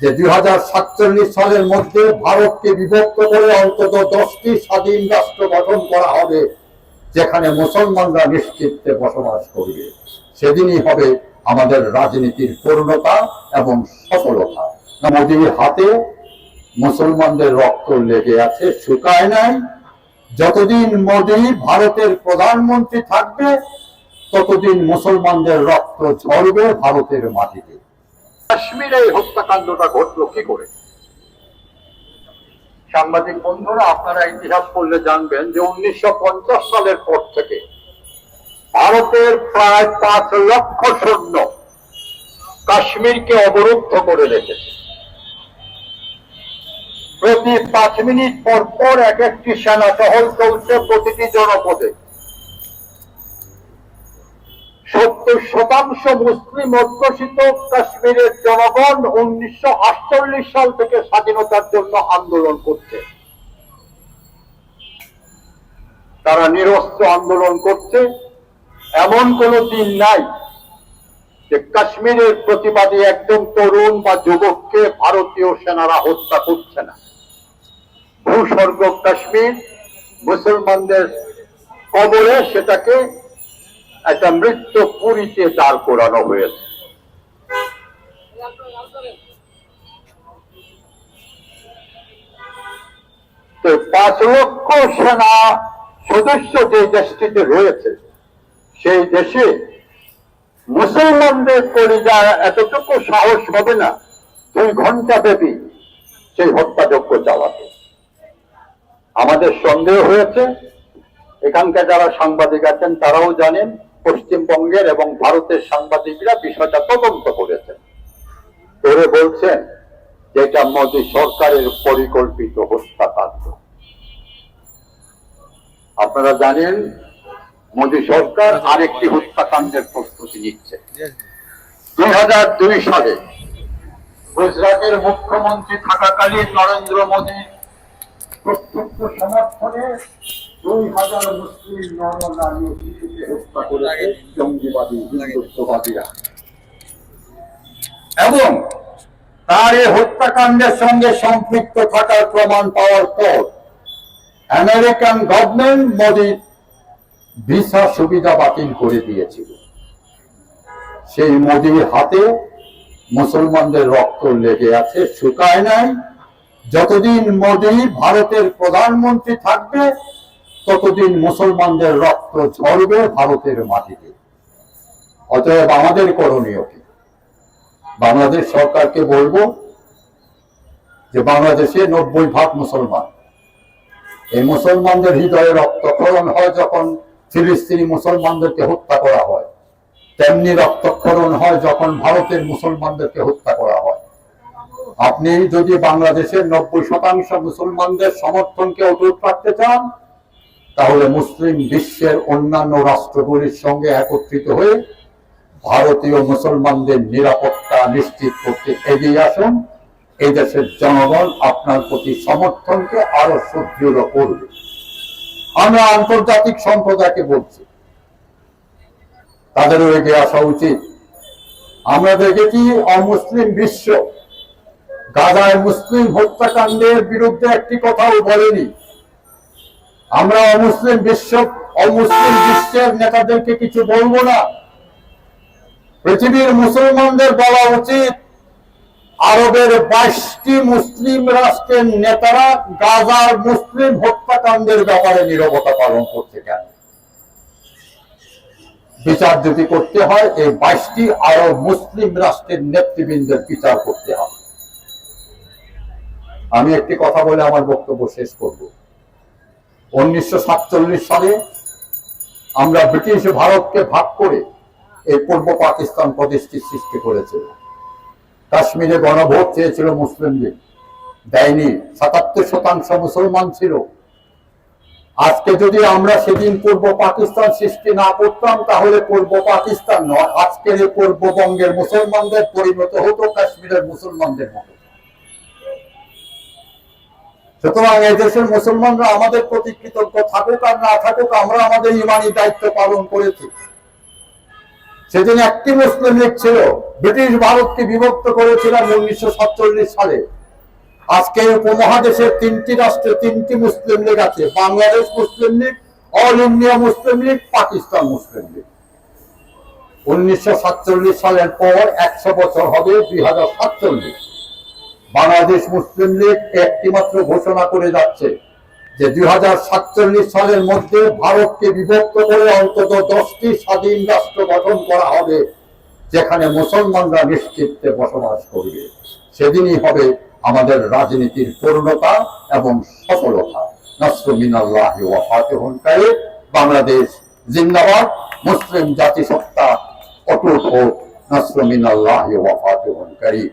যে দুই হাজার সাতচল্লিশ সালের মধ্যে ভারতকে বিভক্ত করে অন্তত দশটি স্বাধীন রাষ্ট্র গঠন করা হবে, যেখানে মুসলমানরা নিশ্চিত্তে বসবাস করবে। সেদিনই হবে আমাদের রাজনীতির পূর্ণতা এবং সফলতা। মোদীর হাতে মুসলমানদের রক্ত লেগে আছে, শুকায় নাই। যতদিন মোদী ভারতের প্রধানমন্ত্রী থাকবে, ততদিন মুসলমানদের রক্ত ঝরবে ভারতের মাটিতে। কাশ্মীরে এই হত্যাকাণ্ডটা ঘটলো কি করে? সাংবাদিক বন্ধুরা, আপনারা ইতিহাস পড়লে জানবেন যে উনিশশো সালের পর থেকে ভারতের প্রায় পাঁচ লক্ষ সৈন্য কাশ্মীরকে অবরুদ্ধ করে রেখেছে। প্রতি পাঁচ মিনিট পর পর এক একটি সেনা টহল চলছে প্রতিটি জনপদে। সত্তর শতাংশ মুসলিম অধ্যুষিত কাশ্মীরের জনগণ উনিশশো সাল থেকে স্বাধীনতার জন্য আন্দোলন করছে। তারা নিরস্ত্র আন্দোলন করছে। এমন কোন দিন নাই যে কাশ্মীরের প্রতিবাদী একজন তরুণ বা যুবককে ভারতীয় সেনারা হত্যা করছে না। ভূস্বর্গ কাশ্মীর মুসলমানদের কবরে সেটাকে একটা মৃত্যু পুরীতে দাঁড় করানো হয়েছে। তো পাঁচ লক্ষ সেনা সদস্য যে দেশটিতে রয়েছে, সেই দেশে মুসলমানদের পরিবার এতটুকু সাহস হবে না, দুই ঘণ্টা ব্যাপী সেই হত্যাযজ্ঞ চালাতে। আমাদের সন্দেহ হয়েছে, এখানকার যারা সাংবাদিক আছেন তারাও জানেন পশ্চিমবঙ্গের এবং ভারতের সাংবাদিকরা বিষয়টা তদন্ত করেছেন। করে বলছেন যে এটা মোদী সরকারের পরিকল্পিত হত্যাকাণ্ড। আপনারা জানেন, মোদী সরকার আরেকটি হত্যাকাণ্ডের প্রস্তুতি নিচ্ছে। দুই হাজার দুই সালে গুজরাটের মুখ্যমন্ত্রী থাকাকালীন নরেন্দ্র মোদীর প্রত্যক্ষ সমর্থনে এবং তার এই হত্যাকাণ্ডের সঙ্গে সম্পৃক্ত থাকার প্রমাণ পাওয়ার পর আমেরিকান গভর্নমেন্ট মোদীর ভিসা সুবিধা বাতিল করে দিয়েছিল। সেই মোদীর হাতে মুসলমানদের রক্ত লেগে আছে, শুকায় নাই। যতদিন মোদী ভারতের প্রধানমন্ত্রী থাকবে ততদিন মুসলমানদের রক্ত ঝরবে ভারতের মাটিতে? অতএব আমাদের করণীয় কি? বাংলাদেশ সরকারকে বলব যে বাংলাদেশে নব্বই ভাগ মুসলমান। এই মুসলমানদের হৃদয়ে রক্তক্ষরণ হয় যখন ফিলিস্তিনি মুসলমানদেরকে হত্যা করা হয়। তেমনি রক্তক্ষরণ হয় যখন ভারতের মুসলমানদেরকে হত্যা করা হয়। আপনি যদি বাংলাদেশের নব্বই শতাংশ মুসলমানদের সমর্থনকে অটুট রাখতে চান তাহলে মুসলিম বিশ্বের অন্যান্য রাষ্ট্রগুলির সঙ্গে একত্রিত হয়ে ভারতীয় মুসলমানদের নিরাপত্তা নিশ্চিত করতে এগিয়ে আসুন। এই দেশের জনগণ আপনার প্রতি সমর্থনকে আরও সুদৃঢ় করবে। আমরা আন্তর্জাতিক সম্প্রদায়কে বলছি, তাদেরও এগিয়ে আসা উচিত। আমরা দেখেছি অমুসলিম বিশ্ব, গাজায় মুসলিম হত্যাকাণ্ডের বিরুদ্ধে একটি কথাও বলেনি। আমরা অমুসলিম বিশ্ব, অমুসলিম বিশ্বের নেতাদেরকে কিছু বলব না। পৃথিবীর মুসলমানদের বলা উচিত, আরবের বাইশটি মুসলিম রাষ্ট্রের নেতারা গাজার মুসলিম হত্যাকাণ্ডের ব্যাপারে নিরবতা পালন করছে কেন? বিচার যদি করতে হয়, এই বাইশটি আরব মুসলিম রাষ্ট্রের নেতৃবৃন্দের বিচার করতে হবে। আমি একটি কথা বলে আমার বক্তব্য শেষ করব। উনিশশো সাতচল্লিশ সালে আমরা ব্রিটিশ ভারতকে ভাগ করে এই পূর্ব পাকিস্তান প্রদেশটি সৃষ্টি করেছিল কাশ্মীরে গণভোট চেয়েছিল মুসলিম লীগ দেয়নি, সাতাত্তর শতাংশ মুসলমান ছিল। আজকে যদি আমরা সেদিন পূর্ব পাকিস্তান সৃষ্টি না করতাম, তাহলে পূর্ব পাকিস্তান নয়, আজকের এই পূর্ববঙ্গের মুসলমানদের পরিণত হতো কাশ্মীরের মুসলমানদের মতো। সুতরাং এই দেশের মুসলমানরা আমাদের প্রতি কৃতজ্ঞ থাকুক আর না থাকুক, আমরা আমাদের ইমানি দায়িত্ব পালন করেছি। সেদিন একটি মুসলিম লীগ ছিল, ব্রিটিশ ভারতকে বিভক্ত করেছিলাম উনিশশো সাতচল্লিশ সালে। আজকে উপমহাদেশের তিনটি রাষ্ট্রে তিনটি মুসলিম লীগ আছে, Bangladesh Muslim League, all India Muslim League, Pakistan Muslim League. উনিশশো সাতচল্লিশ সালের পর একশো বছর হবে দুই হাজার সাতচল্লিশ। বাংলাদেশ মুসলিম লীগ একটি মাত্র ঘোষণা করে যাচ্ছে যে দুই হাজার সাতচল্লিশ সালের মধ্যে ভারতকে বিভক্ত করে অন্তত দশটি স্বাধীন রাষ্ট্র গঠন করা হবে, যেখানে মুসলমানরা নিশ্চিত্তে বসবাস করবে। সেদিনই হবে আমাদের রাজনীতির পূর্ণতা এবং সফলতা। নসরুমিনাল্লাহ বাংলাদেশ জিন্দাবাদ, মুসলিম জাতিসত্তা অটুট হোক। নসরুমিনাল্লাহ ওয়া ফাতিহুন কারিম